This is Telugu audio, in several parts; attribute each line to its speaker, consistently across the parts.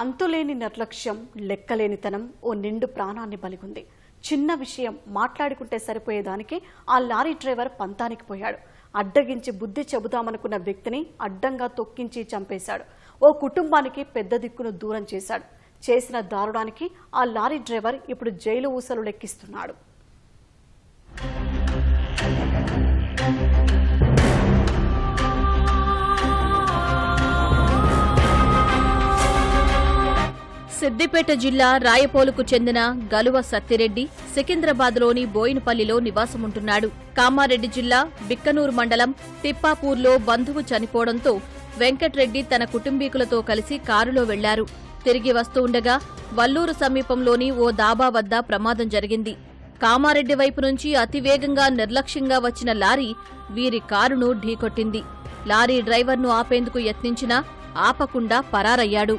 Speaker 1: అంతులేని నిర్లక్ష్యం లెక్కలేనితనం ఓ నిండు ప్రాణాన్ని బలిగుంది. చిన్న విషయం మాట్లాడుకుంటే సరిపోయేదానికి ఆ లారీ డ్రైవర్ పంతానికి పోయాడు. అడ్డగించి బుద్ధి చెబుదామనుకున్న వ్యక్తిని అడ్డంగా తొక్కించి చంపేశాడు. ఓ కుటుంబానికి పెద్ద దిక్కును దూరం చేశాడు. చేసిన దారుణానికి ఆ లారీ డ్రైవర్ ఇప్పుడు జైలు ఊసలు లెక్కిస్తున్నాడు.
Speaker 2: సిద్దిపేట జిల్లా రాయపోలుకు చెందిన గలువ సత్తిరెడ్డి సికింద్రాబాద్లోని బోయినపల్లిలో నివాసముంటున్నాడు. కామారెడ్డి జిల్లా బిక్కనూరు మండలం తిప్పాపూర్లో బంధువు చనిపోవడంతో వెంకట్రెడ్డి తన కుటుంబీకులతో కలిసి కారులో వెళ్ళారు. తిరిగి వస్తూ ఉండగా వల్లూరు సమీపంలోని ఓ దాబా వద్ద ప్రమాదం జరిగింది. కామారెడ్డి వైపు నుంచి అతివేగంగా నిర్లక్ష్యంగా వచ్చిన లారీ వీరి కారును ఢీకొట్టింది. లారీ డ్రైవర్ను ఆపేందుకు యత్నించినా ఆపకుండా పరారయ్యాడు.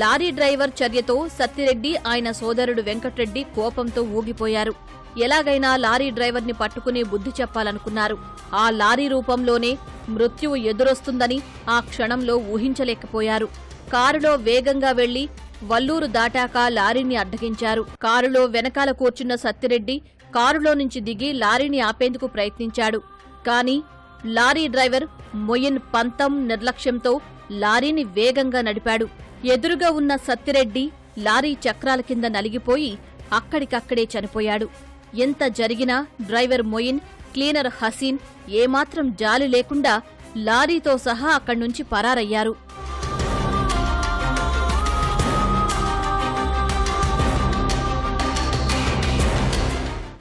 Speaker 2: లారీ డ్రైవర్ చర్యతో సత్తిరెడ్డి ఆయన సోదరుడు వెంకట్రెడ్డి కోపంతో ఊగిపోయారు. ఎలాగైనా లారీ డ్రైవర్ని పట్టుకుని బుద్ధి చెప్పాలనుకున్నారు. ఆ లారీ రూపంలోనే మృత్యువు ఎదురొస్తుందని ఆ క్షణంలో ఊహించలేకపోయారు. కారులో వేగంగా వెళ్ళి వల్లూరు దాటాక లారీని అడ్డగించారు. కారులో వెనకాల కూర్చున్న సత్తిరెడ్డి కారులో నుంచి దిగి లారీని ఆపేందుకు ప్రయత్నించాడు. కాని లారీ డ్రైవర్ మొయిన్ పంతం నిర్లక్ష్యంతో లారీని వేగంగా నడిపాడు. ఎదురుగా ఉన్న సత్తిరెడ్డి లారీ చక్రాల కింద నలిగిపోయి అక్కడికక్కడే చనిపోయాడు. ఎంత జరిగినా డ్రైవర్ మొయిన్ క్లీనర్ హసీన్ ఏమాత్రం జాలి లేకుండా లారీతో సహా అక్కడ్నుంచి పరారయ్యారు.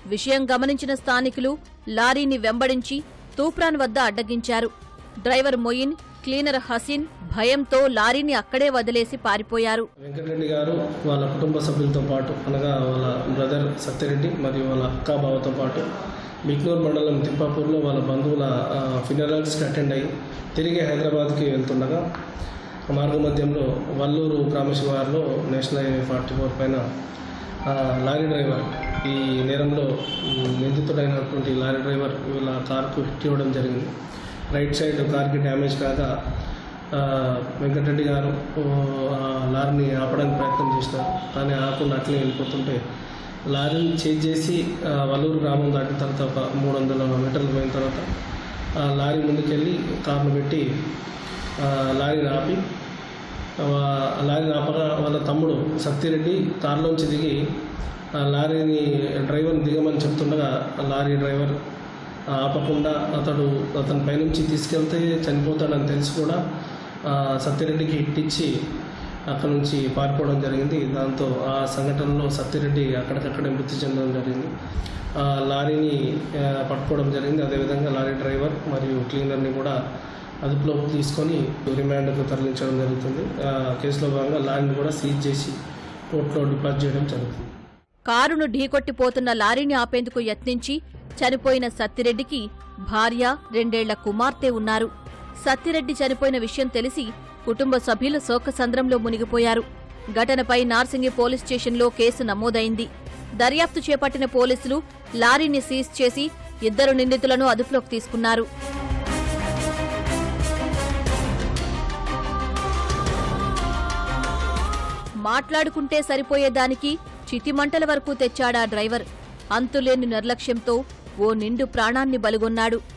Speaker 2: విషయం గమనించిన స్థానికులు లారీని వెంబడించి తూప్రాన్ వద్ద అడ్డగించారు. డ్రైవర్ మొయిన్ క్లీనర్ హసీన్ భయంతో లారీని అక్కడే వదిలేసి పారిపోయారు.
Speaker 3: వెంకటరెడ్డి గారు వాళ్ళ కుటుంబ సభ్యులతో పాటు అనగా వాళ్ళ బ్రదర్ సత్యరెడ్డి మరియు వాళ్ళ అక్క బావతో పాటు బిక్నూర్ మండలం తిప్పాపూర్లో వాళ్ళ బంధువుల ఫినరల్స్కి అటెండ్ అయ్యి తిరిగి హైదరాబాద్కి వెళ్తుండగా మార్గ మధ్యంలో వల్లూరు గ్రామశివారులో నేషనల్ హైవే ఫార్టీ ఫోర్ పైన లారీ డ్రైవర్ ఈ నేరంలో నిందితుడైనటువంటి లారీ డ్రైవర్ వీళ్ళ కార్కు హిట్ ఇవ్వడం జరిగింది. రైట్ సైడ్ కార్కి డ్యామేజ్ కాగా వెంకటరెడ్డి గారు లారీని ఆపడానికి ప్రయత్నం చేసినారు కానీ ఆకుండా అట్లే వెళ్ళిపోతుంటే లారీని చేజ్ చేసి వల్లూరు గ్రామం దాటిన తర్వాత ఒక మూడు వందల మీటర్లు పోయిన తర్వాత ఆ లారీ ముందుకెళ్ళి కార్ను పెట్టి లారీని ఆపి లారీ లారీని ఆపగా వాళ్ళ తమ్ముడు సత్తిరెడ్డి కారులోంచి దిగి ఆ లారీని డ్రైవర్ని దిగమని చెప్తుండగా లారీ డ్రైవర్ ఆపకుండా అతడు అతని పైనుంచి తీసుకెళ్తే చనిపోతాడని తెలిసి కూడా సత్యరెడ్డికి సత్తిరెడ్డికి హిట్ ఇచ్చి అక్కడ నుంచి పారిపోవడం జరిగింది. దాంతో ఆ సంఘటనలో సత్తిరెడ్డి అక్కడికక్కడే మృతి చెందడం జరిగింది. ఆ లారీని పట్టుకోవడం జరిగింది. అదేవిధంగా లారీ డ్రైవర్ మరియు క్లీనర్ని కూడా అదుపులోకి తీసుకొని రిమాండ్కు తరలించడం జరుగుతుంది. కేసులో భాగంగా లారీని కూడా సీజ్ చేసి కోర్టులో డిపాజిట్ చేయడం జరుగుతుంది.
Speaker 2: కారును ఢీకొట్టిపోతున్న లారీని ఆపేందుకు యత్నించి చనిపోయిన సత్తిరెడ్డికి భార్య రెండేళ్ళ కుమార్తె ఉన్నారు. సత్తిరెడ్డి చనిపోయిన విషయం తెలిసి కుటుంబ సభ్యులు శోకసంద్రంలో మునిగిపోయారు. ఘటనపై నార్సింగి పోలీస్ స్టేషన్లో కేసు నమోదైంది. దర్యాప్తు చేపట్టిన పోలీసులు లారీని సీజ్ చేసి ఇద్దరు నిందితులను అదుపులోకి తీసుకున్నారు. మాట్లాడుకుంటే సరిపోయేదానికి చితిమంటల వరకు తెచ్చాడా డ్రైవర్. అంతులేని నిర్లక్ష్యంతో ఓ నిండు ప్రాణాన్ని బలుగొన్నాడు.